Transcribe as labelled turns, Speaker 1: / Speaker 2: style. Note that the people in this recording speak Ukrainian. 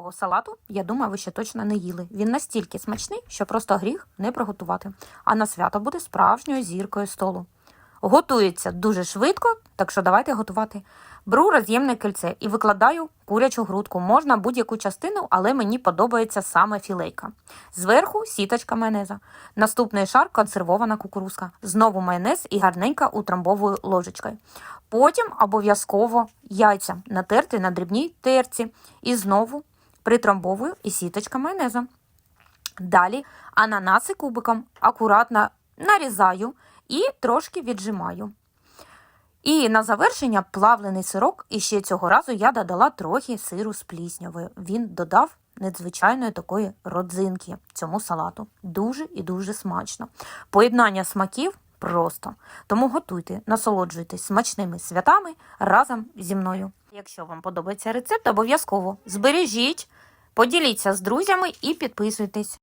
Speaker 1: Такого салату, я думаю, ви ще точно не їли. Він настільки смачний, що просто гріх не приготувати. А на свято буде справжньою зіркою столу. Готується дуже швидко, так що давайте готувати. Беру роз'ємне кільце і викладаю курячу грудку. Можна будь-яку частину, але мені подобається саме філейка. Зверху сіточка майонеза. Наступний шар консервована кукурузка. Знову майонез і гарненька утрамбовую ложечкою. Потім обов'язково яйця натерти на дрібній терці. І знову притрамбовую і сіточка майонеза. Далі ананаси кубиком акуратно нарізаю і трошки віджимаю. І на завершення плавлений сирок, і ще цього разу я додала трохи сиру з пліснявою. Він додав надзвичайної такої родзинки цьому салату. Дуже і дуже смачно. Поєднання смаків просто. Тому готуйте, насолоджуйтесь смачними святами разом зі мною. Якщо вам подобається рецепт, обов'язково збережіть, поділіться з друзями і підписуйтесь.